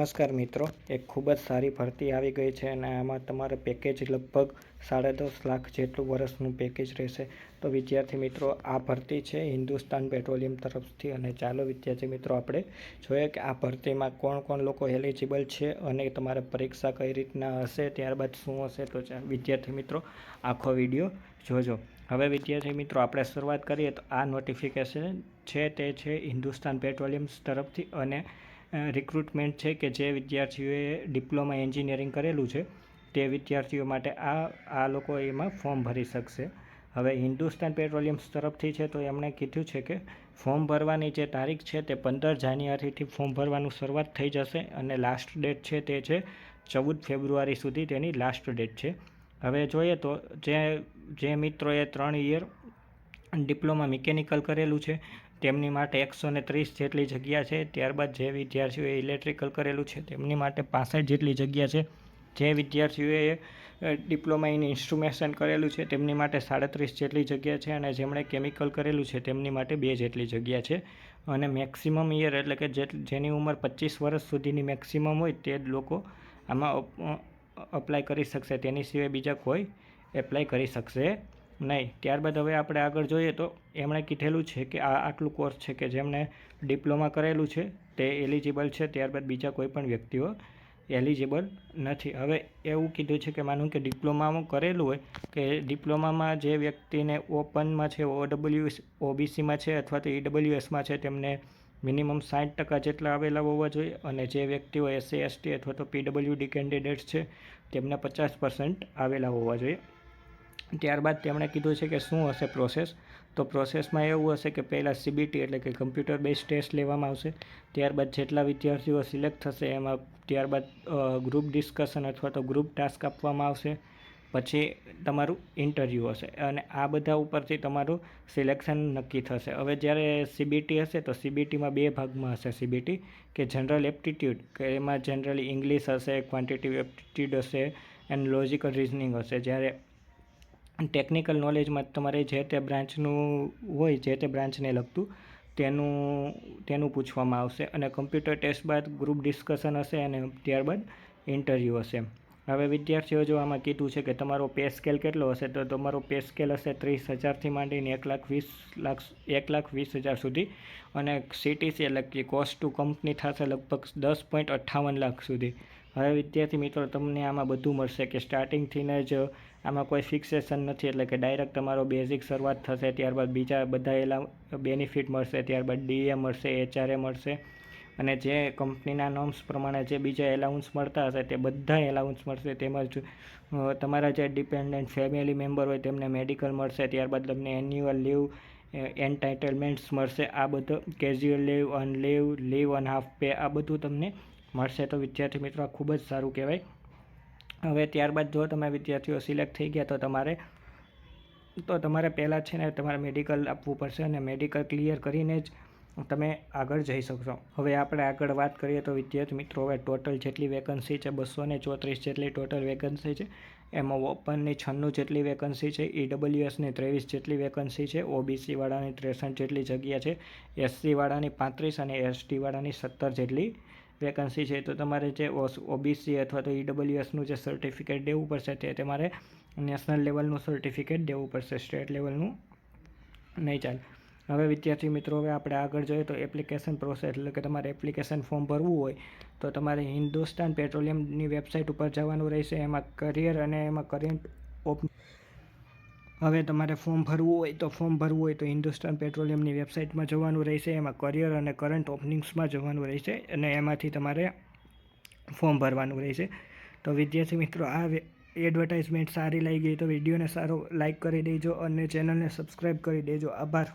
નમસ્કાર મિત્રો. એક ખૂબ જ સારી ભરતી આવી ગઈ છે અને આમાં તમારે પેકેજ લગભગ સાડા દસ લાખ જેટલું વર્ષનું પેકેજ રહેશે. તો વિદ્યાર્થી મિત્રો, આ ભરતી છે હિન્દુસ્તાન પેટ્રોલિયમ તરફથી અને ચાલો વિદ્યાર્થી મિત્રો, આપણે જોઈએ કે આ ભરતીમાં કોણ કોણ લોકો એલિજિબલ છે અને તમારે પરીક્ષા કઈ રીતના હશે, ત્યારબાદ શું હશે, તો વિદ્યાર્થી મિત્રો, આખો વીડિયો જોજો. હવે વિદ્યાર્થી મિત્રો, આપણે શરૂઆત કરીએ તો આ નોટિફિકેશન છે તે છે હિન્દુસ્તાન પેટ્રોલિયમ્સ તરફથી અને રિક્રુટમેન્ટ છે કે જે વિદ્યાર્થીઓએ ડિપ્લોમા એન્જિનિયરિંગ કરેલું છે, તે વિદ્યાર્થીઓ માટે આ આ લોકો એમાં ફોર્મ ભરી શકશે. હવે હિન્દુસ્તાન પેટ્રોલિયમ્સ તરફથી છે, તો એમણે કીધું છે કે ફોર્મ ભરવાની જે તારીખ છે, તે પંદર જાન્યુઆરીથી ફોર્મ ભરવાનું શરૂઆત થઈ જશે અને લાસ્ટ ડેટ છે, તે છે ચૌદ ફેબ્રુઆરી સુધી તેની લાસ્ટ ડેટ છે. હવે જોઈએ તો જે જે મિત્રોએ ત્રણ યર ડિપ્લોમા મિકેનિકલ કરેલું છે તેમની માટે એકસો ને ત્રીસ જેટલી જગ્યા છે. ત્યારબાદ જે વિદ્યાર્થીઓએ ઇલેક્ટ્રિકલ કરેલું છે, તેમની માટે પાસઠ જેટલી જગ્યા છે. જે વિદ્યાર્થીઓએ ડિપ્લોમા ઇન ઇન્સ્ટ્રુમેશન કરેલું છે, તેમની માટે સાડત્રીસ જેટલી જગ્યા છે અને જેમણે કેમિકલ કરેલું છે, તેમની માટે બે જેટલી જગ્યા છે. અને મેક્સિમમ યર એટલે કે જેની ઉંમર પચીસ વર્ષ સુધીની મેક્સિમમ હોય તે જ લોકો આમાં અપ્લાય કરી શકશે. તેની સિવાય બીજા કોઈ એપ્લાય કરી શકશે નહીં, ત્યારબાદ હવે આપણે આગળ જોઈએ તો એમણે કીધેલું છે કે આ આટલું કોર્સ છે કે જેમણે ડિપ્લોમા કરેલું છે તે એલિજિબલ છે, ત્યારબાદ બીજા કોઈ પણ વ્યક્તિઓ એલિજિબલ નથી. હવે એવું કીધું છે કે માનું કે ડિપ્લોમામાં કરેલું હોય કે ડિપ્લોમામાં જે વ્યક્તિને ઓપનમાં છે ઓડબલ્યુ ઓબીસીમાં છે અથવા તો ઈડબલ્યુએસમાં છે, તેમને મિનિમમ સાઠ ટકા જેટલા આવેલા હોવા જોઈએ અને જે વ્યક્તિઓ એસસી, એસટી અથવા તો પીડબ્લ્યુડી કેન્ડિડેટ્સ છે, તેમને પચાસ પર્સન્ટ આવેલા હોવા જોઈએ. ત્યારબાદ તેમણે કીધું છે કે શું હશે પ્રોસેસ તો પ્રોસેસમાં એવું હશે કે પહેલાં સીબીટી એટલે કે કમ્પ્યુટર બેઝ ટેસ્ટ લેવામાં આવશે. ત્યારબાદ જેટલા વિદ્યાર્થીઓ સિલેક્ટ થશે એમાં ત્યારબાદ ગ્રુપ ડિસ્કશન અથવા તો ગ્રુપ ટાસ્ક આપવામાં આવશે. પછી તમારું ઇન્ટરવ્યૂ હશે અને આ બધા ઉપરથી તમારું સિલેક્શન નક્કી થશે. હવે જ્યારે સીબીટી હશે તો સીબીટીમાં બે ભાગમાં હશે સીબીટી કે જનરલ એપ્ટિટ્યૂડ કે એમાં જનરલી ઇંગ્લિશ હશે ક્વોન્ટિટિવ એપ્ટિટ્યૂડ હશે એન્ડ લોજિકલ રિઝનિંગ હશે. જ્યારે ટેકનિકલ નોલેજમાં તમારે જે તે બ્રાન્ચનું હોય, જે તે બ્રાન્ચને લગતું, તેનું તેનું પૂછવામાં આવશે. અને કમ્પ્યુટર ટેસ્ટ બાદ ગ્રુપ ડિસ્કશન હશે અને ત્યારબાદ ઇન્ટરવ્યૂ હશે. હવે વિદ્યાર્થીઓ જો આમાં કીધું છે કે તમારો પે સ્કેલ કેટલો હશે, તો તમારો પે સ્કેલ હશે ત્રીસ હજારથી માંડીને એક લાખ વીસ લાખ એક લાખ વીસ હજાર સુધી. અને સીટીસી એટલે કે કોસ્ટ ટુ કંપની થશે લગભગ દસ પોઈન્ટ અઠ્ઠાવન લાખ સુધી. હવે વિદ્યાર્થી મિત્રો, તમને આમાં બધું મળશે કે સ્ટાર્ટિંગથીને જ આમાં કોઈ ફિક્સેશન નથી, એટલે કે ડાયરેક્ટ તમારો બેઝિક શરૂઆત થશે, ત્યારબાદ બીજા બધા એલા બેનિફિટ મળશે, ત્યારબાદ ડીએ મળશે એચઆરએ મળશે. અને જે કંપનીના નોર્મ્સ પ્રમાણે જે બીજા એલાઉન્સ મળતા હશે તે બધા એલાઉન્સ મળશે તેમજ તમારા જે ડિપેન્ડન્ટ ફેમિલી મેમ્બર હોય તેમને મેડિકલ મળશે, ત્યારબાદ તમને એન્યુઅલ લીવ એન્ટાઇટલમેન્ટ્સ મળશે, આ બધું casual leave and leave leave and half pay આ બધું તમને મળશે. તો વિદ્યાર્થી મિત્રો ખૂબ જ સારું કહેવાય. હવે ત્યારબાદ જો તમે વિદ્યાર્થીઓ સિલેક્ટ થઈ ગયા તો તમારે તો તમારે પહેલાં છે ને તમારે મેડિકલ આપવું પડશે અને મેડિકલ ક્લિયર કરીને જ તમે આગળ જઈ શકશો. હવે આપણે આગળ વાત કરીએ તો વિદ્યાર્થી મિત્રો, હવે ટોટલ જેટલી વેકન્સી છે બસો ને ચોત્રીસ જેટલી ટોટલ વેકન્સી છે. એમાં ઓપનની છન્નું જેટલી વેકન્સી છે ઈડબ્લ્યુએસની ત્રેવીસ જેટલી વેકન્સી છે ઓબીસીવાળાની ત્રેસઠ જેટલી જગ્યા છે એસસીવાળાની પાંત્રીસ અને એસટીવાળાની સત્તર જેટલી વેકન્સી છે. તો તમારે જે ઓબીસી અથવા તો ઈડબ્લ્યુએસનું જે સર્ટિફિકેટ દેવું પડશે તે તમારે નેશનલ લેવલનું સર્ટિફિકેટ દેવું પડશે. સ્ટેટ લેવલનું નહીં ચાલે. હવે વિદ્યાર્થી મિત્રો, હવે આપણે આગળ જોઈએ તો એપ્લિકેશન પ્રોસેસ એટલે કે તમારે એપ્લિકેશન ફોર્મ ભરવું હોય, તો તમારે હિન્દુસ્તાન પેટ્રોલિયમની વેબસાઇટ ઉપર જવાનું રહેશે, એમાં કરિયર અને એમાં કરંટ ઓપ હવે તમારે ફોર્મ ભરવું હોય, તો ફોર્મ ભરવું હોય, તો હિન્દુસ્તાન પેટ્રોલિયમની વેબસાઇટમાં જવાનું રહેશે, એમાં કરિયર અને કરંટ ઓપનિંગ્સમાં જવાનું રહેશે, અને એમાંથી તમારે ફોર્મ ભરવાનું રહેશે. તો વિદ્યાર્થી મિત્રો, આ એડવર્ટાઇઝમેન્ટ સારી લાગી ગઈ તો વિડીયોને સારો લાઇક કરી દેજો અને ચેનલને સબસ્ક્રાઈબ કરી દેજો. આભાર.